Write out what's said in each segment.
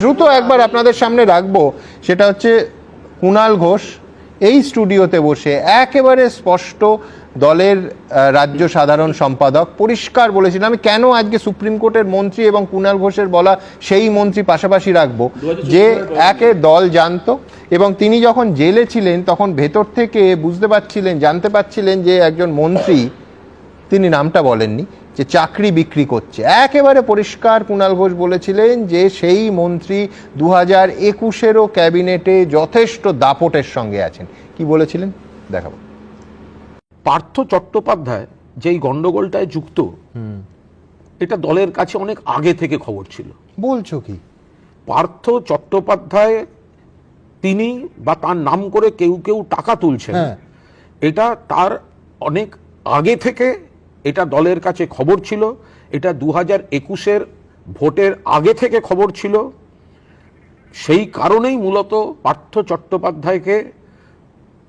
দ্রুত একবার আপনাদের সামনে রাখব সেটা হচ্ছে কুণাল ঘোষ এই স্টুডিওতে বসে একেবারে স্পষ্ট দলের রাজ্য সাধারণ সম্পাদক। পরিষ্কার বলেছিলেন আমি কেন আজকে সুপ্রিম কোর্টের মন্ত্রী এবং কুণাল ঘোষের বলা সেই মন্ত্রী পাশাপাশি রাখব? যে একে দল জানতো এবং তিনি যখন জেলে ছিলেন তখন ভেতর থেকে বুঝতে পারছিলেন জানতে পারছিলেন যে একজন মন্ত্রী তিনি নামটা বলেননি যে চাকরি বিক্রি করছে। একেবারে পরিষ্কার কুণাল ঘোষ বলেছিলেন যে সেই মন্ত্রী দু হাজার একুশেরও ক্যাবিনেটে যথেষ্ট দাপটের সঙ্গে আছেন। কি বলেছিলেন? দেখাবো। পার্থ চট্টোপাধ্যায় যেই গন্ডগোলটায় যুক্ত এটা দলের কাছে অনেক আগে থেকে খবর ছিল। বলছো কি? পার্থ চট্টোপাধ্যায় তিনি বা তার নাম করে কেউ কেউ টাকা তুলছেন। হ্যাঁ। এটা তার অনেক আগে থেকে এটা দলের কাছে খবর ছিল এটা দু হাজার একুশের ভোটের আগে থেকে খবর ছিল। সেই কারণেই মূলত পার্থ চট্টোপাধ্যায়কে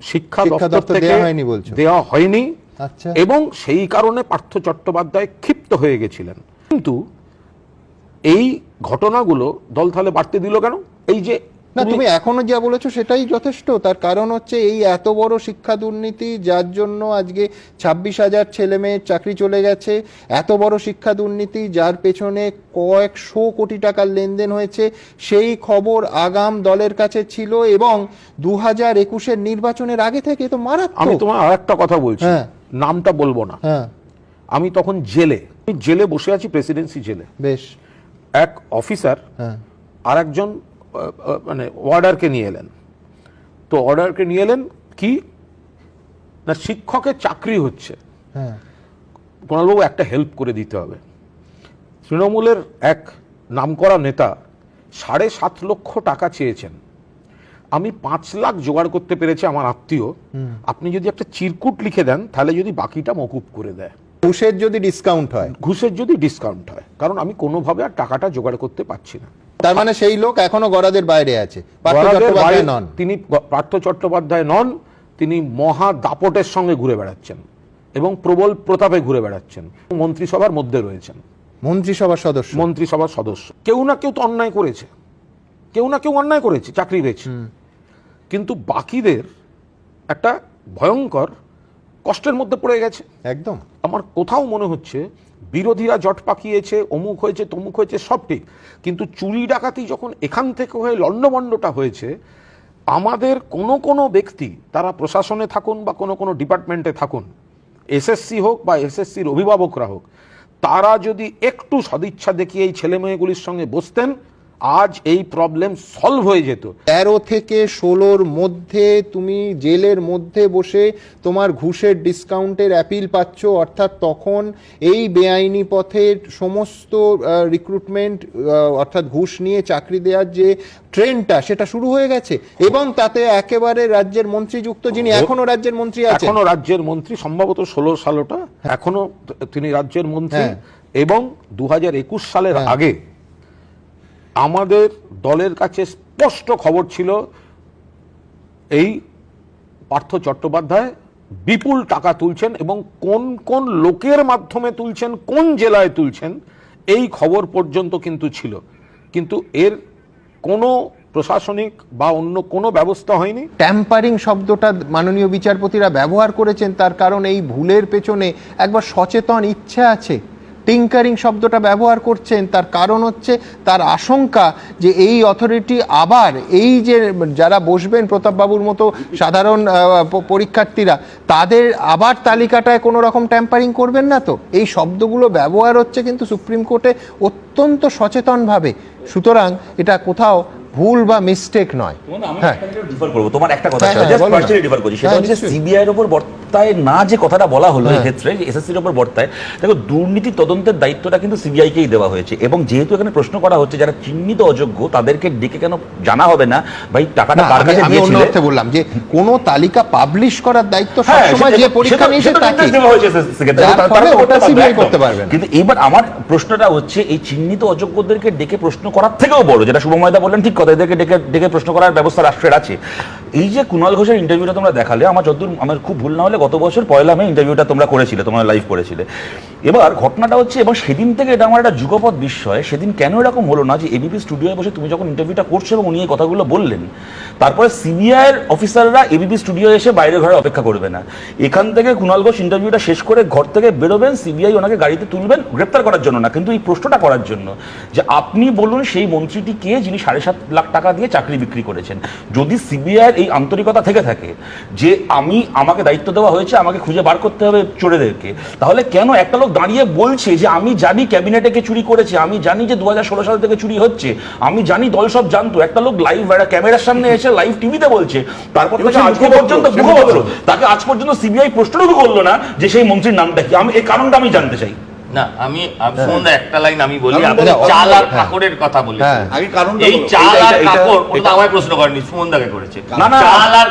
শিক্ষা দপ্তর থেকে হয়নি দেওয়া হয়নি। আচ্ছা। এবং সেই কারণে পার্থ চট্টোপাধ্যায় ক্ষিপ্ত হয়ে গেছিলেন। কিন্তু এই ঘটনাগুলো দল তাহলে বাড়তে দিল কেন? এই যে না তুমি এখনও যা বলেছ সেটাই যথেষ্ট। তার কারণ হচ্ছে এই এত বড় শিক্ষা দুর্নীতি যার জন্য আজকে ছাব্বিশ হাজার ছেলে মেয়ের চাকরি চলে গেছে এত বড় শিক্ষা দুর্নীতি যার পেছনে কয়েকশো কোটি টাকার লেনদেন হয়েছে সেই খবর আগাম দলের কাছে ছিল এবং দু হাজার একুশের নির্বাচনের আগে থেকে তো মারা আমি তোমার আর একটা কথা বলছি হ্যাঁ। নামটা বলব না। হ্যাঁ। আমি তখন জেলে আমি জেলে বসে আছি প্রেসিডেন্সি জেলে। বেশ। এক অফিসার হ্যাঁ। আর একজন মানে অর্ডারকে নিয়ে এলেন। তো অর্ডারকে নিয়ে এলেন কি? না শিক্ষকের চাকরি হচ্ছে। হ্যাঁ। কুণালবাবু একটা হেল্প করে দিতে হবে। তৃণমূলের এক নামকরা নেতা সাড়ে সাত লক্ষ টাকা চেয়েছেন। আমি পাঁচ লাখ জোগাড় করতে পেরেছি আমার আত্মীয়। আপনি যদি একটা চিরকুট লিখে দেন তাহলে যদি বাকিটা মকুব করে দেয়। ঘুষের যদি ডিসকাউন্ট হয়। ঘুষের যদি ডিসকাউন্ট হয়। কারণ আমি কোনোভাবে আর টাকাটা জোগাড় করতে পারছি না। তার মানে সেই লোক এখনও গরাদের বাইরে আছে। পার্থ চট্টোপাধ্যায় নন। তিনি পার্থ চট্টোপাধ্যায় নন তিনি মহা দাপটের সঙ্গে ঘুরে বেড়াচ্ছেন এবং প্রবল প্রতাপে ঘুরে বেড়াচ্ছেন। মন্ত্রিসভার মধ্যে রয়েছেন। মন্ত্রিসভার সদস্য। মন্ত্রিসভার সদস্য। কেউ না কেউ তো অন্যায় করেছে। কেউ না কেউ অন্যায় করেছে চাকরি পেয়েছে কিন্তু বাকিদের একটা ভয়ঙ্কর কষ্টের মধ্যে পড়ে গেছে। একদম। আমার কোথাও মনে হচ্ছে বিরোধীরা জট পাকিয়েছে অমুক হয়েছে তমুক হয়েছে সব ঠিক। কিন্তু চুরি ডাকাতি যখন এখান থেকে হয়ে লণ্ডভণ্ডটা হয়েছে আমাদের কোনো কোনো ব্যক্তি তারা প্রশাসনে থাকুন বা কোনো কোনো ডিপার্টমেন্টে থাকুন এসএসসি হোক বা এসএসসির অভিভাবকরা হোক তারা যদি একটু সদিচ্ছা দেখিয়ে এই ছেলে মেয়েগুলির সঙ্গে বসতেন আজ এই প্রবলেম সলভ হয়ে যেত। তেরো থেকে ষোলোর মধ্যে তুমি জেলের মধ্যে বসে তোমার ঘুষের ডিসকাউন্টের অ্যাপিল পাচ্ছ অর্থাৎ তখন এই বেআইনি পথের সমস্ত রিক্রুটমেন্ট অর্থাৎ ঘুষ নিয়ে চাকরি দেওয়ার যে ট্রেনটা সেটা শুরু হয়ে গেছে। এবং তাতে একেবারে রাজ্যের মন্ত্রী যুক্ত যিনি এখনও রাজ্যের মন্ত্রী আছেন। এখনও রাজ্যের মন্ত্রী সম্ভবত ষোলো সালটা এখনও তিনি রাজ্যের মন্ত্রী। হ্যাঁ। এবং দু হাজার একুশ সালের হ্যাঁ। আগে আমাদের দলের কাছে স্পষ্ট খবর ছিল এই পার্থ চট্টোপাধ্যায় বিপুল টাকা তুলছেন এবং কোন কোন লোকের মাধ্যমে তুলছেন, কোন জেলায় তুলছেন, এই খবর পর্যন্ত কিন্তু ছিল। কিন্তু এর কোনো প্রশাসনিক বা অন্য কোনো ব্যবস্থা হয়নি। ট্যাম্পারিং শব্দটা মাননীয় বিচারপতিরা ব্যবহার করেছেন, তার কারণ এই ভুলের পেছনে একবার সচেতন ইচ্ছা আছে। টিঙ্কারিং শব্দটা ব্যবহার করছেন তার কারণ হচ্ছে তার আশঙ্কা যে এই অথরিটি আবার এই যে যারা বসবেন প্রতাপবাবুর মতো সাধারণ পরীক্ষার্থীরা তাদের আবার তালিকাটায় কোনো রকম ট্যাম্পারিং করবেন না তো? এই শব্দগুলো ব্যবহার হচ্ছে কিন্তু সুপ্রিম কোর্টে অত্যন্ত সচেতনভাবে। সুতরাং এটা কোথাও ভুল বা মিস্টেক নয়। হ্যাঁ। তোমার একটা কথা ছিল হ্যাঁ, সেটা হচ্ছে সিবিআই এর উপর বর্তায় না যে কথাটা বলা হলো এই হ্যাঁ। ক্ষেত্রে এসএসসির উপর বর্তায় দেখো দুর্নীতি তদন্তের দায়িত্বটা কিন্তু সিবিআই কেই দেওয়া হয়েছে। এবং যেহেতু এখানে প্রশ্ন করা হচ্ছে যারা চিহ্নিত অযোগ্য তাদেরকে ডেকে কেন জানা হবে না? ভাই টাকাটা কার আমি- কাছে আমি অন্য বললাম যে কোন তালিকা পাবলিশ করার দায়িত্ব হ্যাঁ, সবসময় যে পরীক্ষা নিয়েছে তাকে ওটা পারবে, করতে পারবে কিন্তু এবার আমার প্রশ্নটা হচ্ছে এই চিহ্নিত অযোগ্যদেরকে ডেকে প্রশ্ন করার থেকেও বড় যেটা শুভময়দা বললেন ঠিক কথা এদেরকে ডেকে ডেকে প্রশ্ন করার ব্যবস্থা রাষ্ট্রের আছে। এই যে কুণাল ঘোষের ইন্টারভিউটা তোমরা দেখালে, আমার যতদূর আমার খুব ভুল না হলে গত বছর পয়লা মে ইন্টারভিউটা তোমরা করেছিলে, তোমার লাইভ করেছিলে। এবার ঘটনাটা হচ্ছে এবং সেদিন থেকে এটা আমার একটা যুগপৎ বিস্ময়, সেদিন কেন এরকম হলো না যে এবিপি স্টুডিওয়ে বসে তুমি যখন ইন্টারভিউটা করছ এবং উনি এই কথাগুলো বললেন, তারপরে সিবিআইয়ের অফিসাররা এবিপি স্টুডিও এসে বাইরে ঘরে অপেক্ষা করবে না। এখান থেকে কুণাল ঘোষ ইন্টারভিউটা শেষ করে ঘর থেকে বেরোবেন সিবিআই ওনাকে গাড়িতে তুলবেন, গ্রেপ্তার করার জন্য না, কিন্তু এই প্রশ্নটা করার জন্য যে আপনি বলুন সেই মন্ত্রীটি কে যিনি সাড়ে সাত লাখ টাকা দিয়ে চাকরি বিক্রি করেছেন। যদি সিবিআইয়ের এই আন্তরিকতা থেকে থাকে যে আমি, আমাকে দায়িত্ব দেওয়া হয়েছে, আমাকে খুঁজে বার করতে হবে চোরেদেরকে, তাহলে কেন একটা লোক দাঁড়িয়ে বলছে যে আমি জানি ক্যাবিনেটে চুরি করেছে আমি জানি যে দু হাজার ষোলো সাল থেকে চুরি হচ্ছে আমি জানি দল সব জানতো। একটা লোক লাইভ ক্যামেরার সামনে এসে লাইভ টিভিতে বলছে। তারপর থেকে আজকে পর্যন্ত মুখপত্র তাকে আজ পর্যন্ত সিবিআই প্রশ্নটুকু করল না যে সেই মন্ত্রীর নামটা কি। আমি এই কারণটা আমি জানতে চাই। না আমি আমি একটা লাইন আমি বলি কারণ আপনি চাল আর হ্যাঁ। কথা বলি হ্যাঁ। আগে কারণটা এই চাল আর কাপড় ওটা আমায় প্রশ্ন করেনি সুমনদাকে করেছে না, না। চাল আর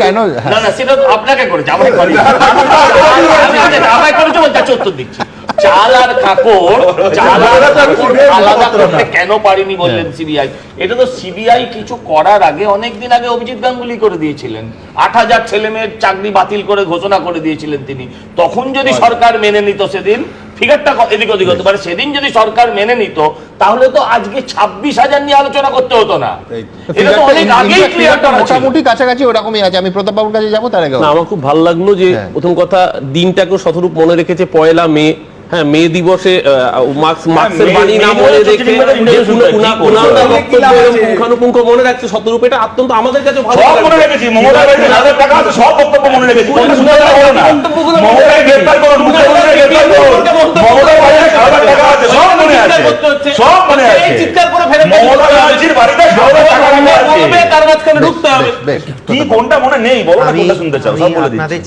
কেন? না না সেটা আপনাকে করেছে আমায় করেনি আমায় করেছে বলতে আচ্ছা, উত্তর দিচ্ছি চাল আর কাপড় চাল আর কাপড় আলাদা করতে কেন পারিনি বললেন সিবিআই? এটা তো সিবিআই কিছু করার আগে অনেক দিন আগে অভিজিৎ গাঙ্গুলি করে দিয়েছিলেন। আট হাজার ছেলে মেয়ের চাকরি বাতিল করে ঘোষণা করে দিয়েছিলেন তিনি। তখন যদি সরকার মেনে নিত সেদিন ফিগারটা এদিক ওদিক হতে। পারে সেদিন যদি সরকার মেনে নিত তাহলে তো আজকে ছাব্বিশ হাজার নিয়ে আলোচনা করতে হতো না। এটা তো অনেক আগেই ক্লিয়ার মোটামুটি কাছাকাছি ওরকমই আছে। আমি প্রতাপ বাবুর কাছে যাব তার আগে আমার খুব ভালো লাগল যে হ্যাঁ। প্রথম কথা দিনটাকেও শতরূপ মনে রেখেছে পয়লা মে। হ্যাঁ মে দিবসে মার্কস মার্কসের বাণী না মনে রেখে যে introduction কুনা- করে, কুনা- কি করব? কুনালদার অনেক বক্তব্য কিলাম পুঙ্খানুপুঙ্খ মনে রাখছে শতরূপ এটা অত্যন্ত আমাদের কাছে ভালো সব মনে রেখেছি মমতার বাড়িতে হাজার টাকা আছে সব বক্তব্য মনে রেখেছি কোনটা শুনে যাওয়া না। বক্তব্যগুলো মনে গ্রেফতার করুন বাড়িতে হাজার টাকা আছে সব মনে আছে। চিৎকার সব মনে আছে। এই চিৎকার করে ফেলে মমতা ব্যানার্জির বাড়িতে সব টাকা আছে। বলবে, তার মাঝখানে ঢুকতে হবে। কি কোনটা মনে নেই? বলো না কোনটা শুনতে চাও সব বলে দিচ্ছি। আপনাদের